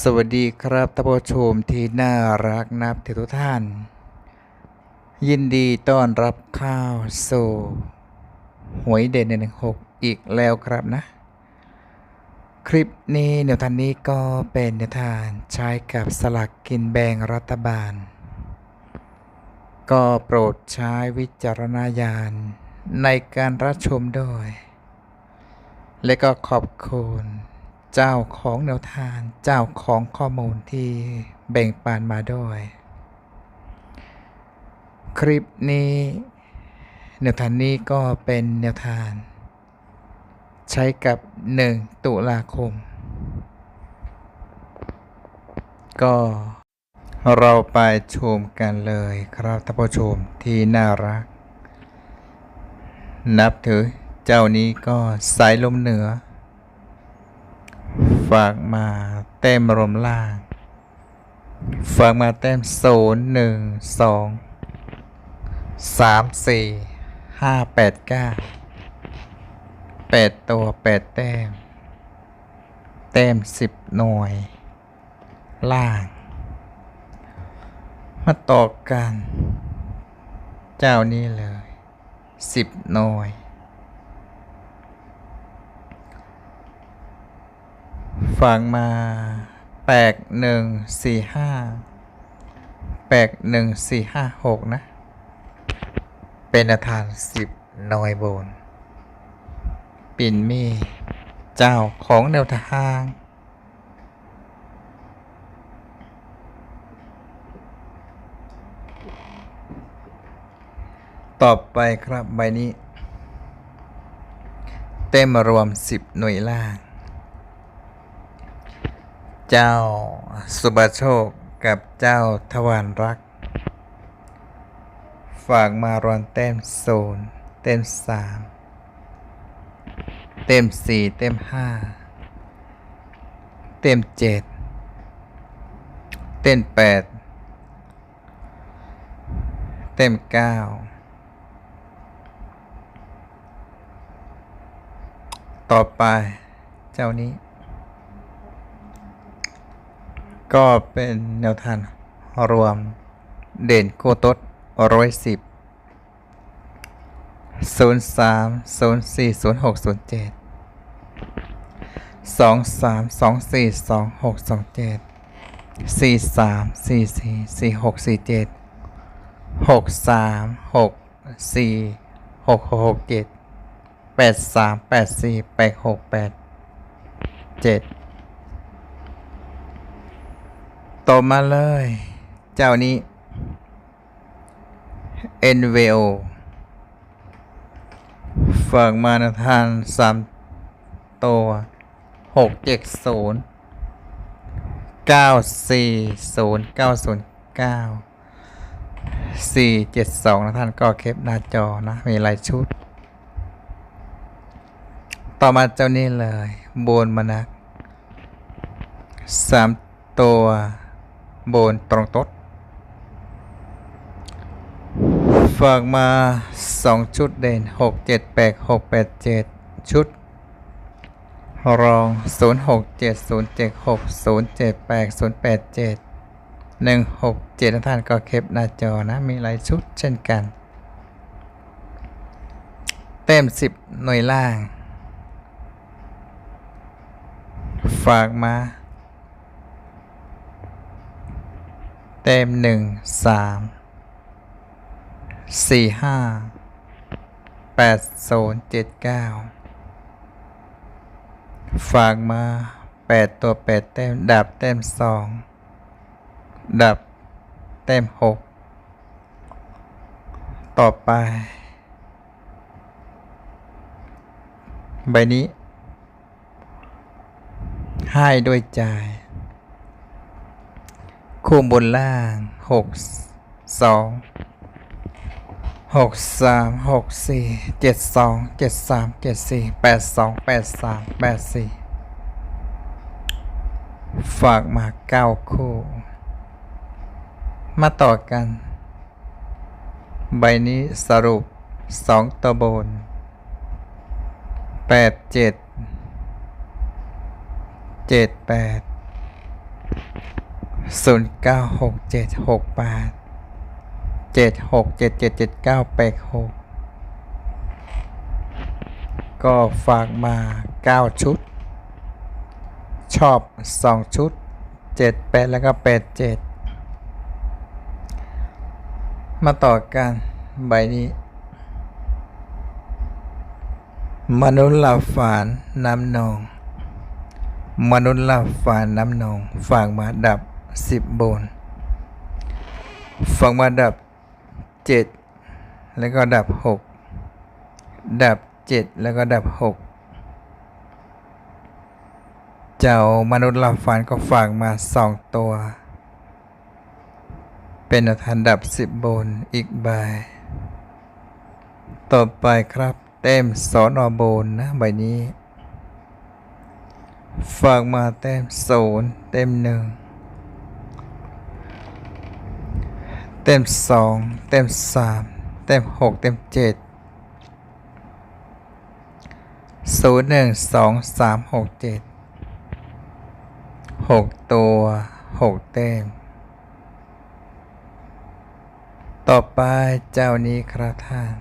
สวัสดีครับท่านผู้ชมที่น่ารักนับถือทุกท่าน ยินดีต้อนรับเข้าวสู่หวยเด่นหนึ่งหกอีกแล้วครับนะ คลิปนี้แนวทางนี้ก็เป็นแนวทางใช้กับสลักกินแบ่งรัฐบาล ก็โปรดใช้วิจารณญาณในการรับชมด้วย และก็ขอบคุณ เจ้าของแนวทางเจ้าของข้อมูลที่แบ่งปันมาด้วย คลิปนี้แนวทางนี้ก็เป็นแนวทางใช้กับ 1 ตุลาคม ก็เราไปชมกันเลยครับท่านผู้ชมที่น่ารัก นับถือเจ้านี้ก็สายลมเหนือ ฝากมาเต็มรวมล่าง ฝากมาเต็มศูนย์หนึ่งสองสามสี่ห้าแปดเก้าแปดตัวแปดแต้ม แต้มสิบหน่วย ล่าง มาต่อกัน เจ้านี้เลยสิบหน่วย ฟังมาแปลกหนึ่งสี่ห้าแปลกหนึ่งสี่ห้าหกนะ เป็นอาคารสิบนอยโบน ปิ่นมีเจ้าของแนวทางต่อไปครับใบนี้ เต็มรวม 10 หน่วยล่าง เจ้าสุบโชคกับเจ้าทวารรัก ฝากมารอนเต็มศูนย์เต็มสามเต็มสี่เต็มห้าเต็มเจ็ดเต็มแปดเต็มเก้าต่อไปเจ้านี้ ก็เป็นแนวทางรวมเด่นโคตดร้อยสิบศูนย์สามศูนย์สี่ศูนย์หกศูนย์เจ็ดสองสามสองสี่สองหกสองเจ็ดสี่สามสี่สี่สี่หกสี่เจ็ดหกสามหกสี่หกหกหกเจ็ดแปดสามแปดสี่แปดหกแปดเจ็ด ต่อมาเลย เจ้านี้ NVO ฝากมาในทานสามตัวหกเจ็ดศูนย์เก้าสี่ศูนย์เก้าศูนย์เก้าสี่เจ็ดสองนะท่านก็เคปหน้าจอนะ มีหลายชุด ต่อมาเจ้านี้เลย โบนมานักสามตัว โบนตรงตดฝากมาสองชุดเด่นหกเจ็ดแปดหกแปดเจ็ดชุด รองศูนย์หกเจ็ดศูนย์เจ็ดหกศูนย์เจ็ดแปดศูนย์แปดเจ็ดหนึ่งหกเจ็ดท่านก็เคปหน้าจอนะ มีหลายชุดเช่นกัน เต็มสิบหน่วยล่าง ฝากมา เต็มหนึ่งสามสี่ห้าแปดศูนย์เจ็ดเก้าฝากมาแปดตัวแปดเต็มดับเต็มสองดับเต็มหกต่อไป ใบนี้ ให้ด้วยใจ คู่บนล่างหกสองหกสามหกสี่เจ็ดสองเจ็ดสามเจ็ดสี่แปดสองแปดสามแปดสี่ฝากมาเก้าคู่ มาต่อกัน ใบนี้สรุปสองตัวบนแปดเจ็ดเจ็ดแปด ศูนย์เก้าหกเจ็ดหกแปดเจ็ดหกเจ็ดเจ็ดเจ็ดเก้าแปดหกก็ฝากมาเก้าชุด ชอบสองชุดเจ็ดแปดแล้วก็แปดเจ็ดมาต่อกัน ใบนี้ มนุษย์หลับฝันน้ำนอง มนุษย์หลับฝันน้ำนองฝากมาดับ สิบบนฝากมาดับเจ็ดแล้วก็ดับหกดับเจ็ดแล้วก็ดับหกเจ้ามนุษย์หลับฝันก็ฝากมาสองตัว เป็นอันดับสิบบนอีกใบ ต่อไปครับเต็มสอนอโบนนะใบนี้ฝากมาเต็มศูนย์เต็มหนึ่ง เต็มสองเต็มสามเต็มหกเต็มเจ็ดศูนย์หนึ่งสองสามหกเจ็ดหกตัวหกเต็ม ต่อไปเจ้านี้ครับท่าน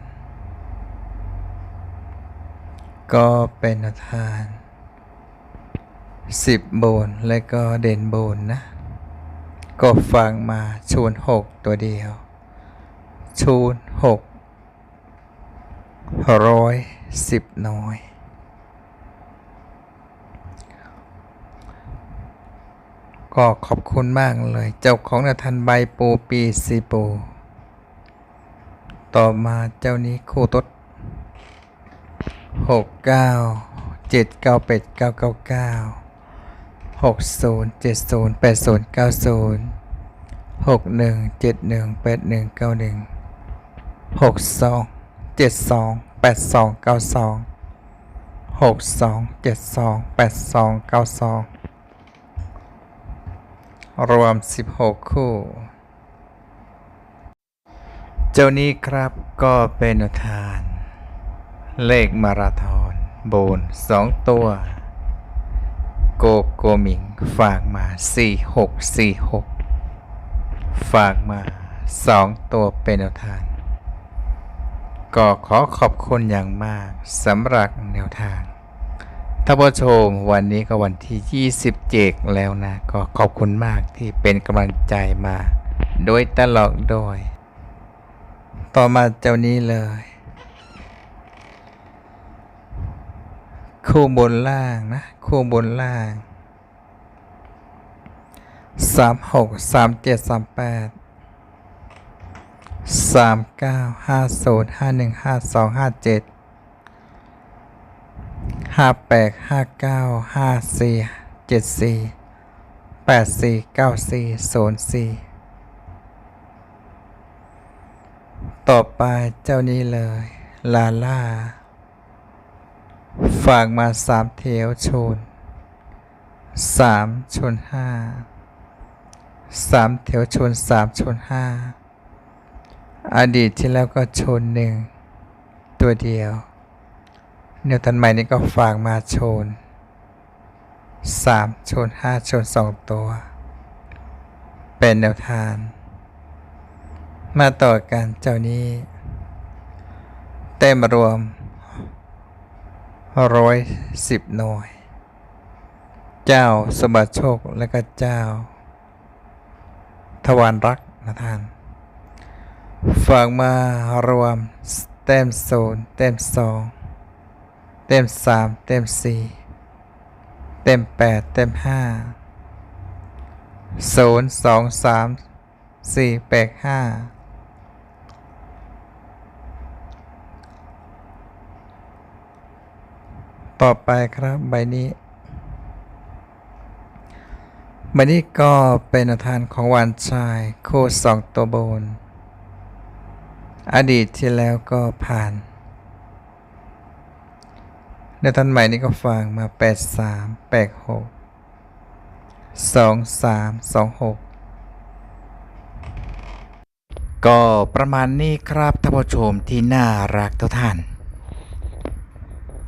ก็เป็นทานสิบโบนและก็เด่นโบนนะ ก็ฟังมาชูนหกตัวเดียว ชูนหกร้อยสิบน้อย ก็ขอบคุณมากเลย เจ้าของนาทันใบปูปีซีปู ต่อมาเจ้านี้คู่ตดหกเก้าเจ็ดเก้าเป็ดเก้าเก้าเก้า หกศูนย์เจ็ดศูนย์แปดศูนย์เก้าศูนย์หกหนึ่งเจ็ดหนึ่งแปดหนึ่งเก้าหนึ่งหกสองเจ็ดสองแปดสองเก้าสองหกสองเจ็ดสองแปดสองเก้าสองรวมสิบหกคู่ เจ้านี้ครับก็เป็นทาน เลขมาราธอนโบนสองตัว โกโกมิง ฝากมาสี่หกสี่หกฝากมาสองตัวเป็นแนวทาง ก็ขอขอบคุณอย่างมากสำหรับแนวทางท่านผู้ชมวันนี้ก็วันที่20เจกแล้วนะ ก็ขอบคุณมากที่เป็นกำลังใจมา โดยตลอดโดย ต่อมาเจ้านี้เลย คู่บนล่างนะ คู่บนล่างสามหกสามเจ็ดสามแปดสามเก้าห้าศูนย์ห้าหนึ่งห้าสองห้าเจ็ดห้าแปดห้าเก้าห้าสี่เจ็ดสี่แปดสี่เก้าสี่ศูนย์สี่ต่อไปเจ้านี้เลย ลาล่า ฝากมาสามเทวชนสามชนห้าสามเทวชนสามชนห้าอดีตที่แล้วก็ชนหนึ่งตัวเดียวเนวทันใหม่นี้ก็ฝากมาชนสามชนห้าชนสองตัว เป็นแนวทางมาต่อกันเจ้านี้ เต็มรวม ร้อยสิบหน่วย เจ้าสมบัติโชคและก็เจ้า ทวารรักนะท่าน ฝากมารวมเต็มศูนย์เต็มสองเต็มสามเต็มสี่เต็มแปดเต็มห้าศูนย์สองสามสี่แปดห้า ต่อไปครับใบนี้ ใบนี้ก็เป็นอาทานของวานชายคู่สองตัวบน อดีตที่แล้วก็ผ่าน ในตอนใหม่นี้ก็ฟังมา 8 3 8 6 2 3 2 6ก็ประมาณนี้ครับท่านผู้ชมที่น่ารักทุกท่าน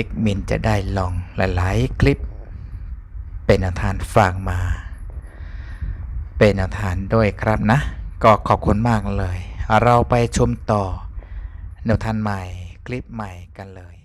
เอกมินจะได้ลองหลาย ๆ คลิป เป็นอนวทานฝากมา เป็นอนวทานด้วยครับนะ ก็ขอบคุณมากเลย เราไปชมต่อแนวทานใหม่คลิปใหม่กันเลย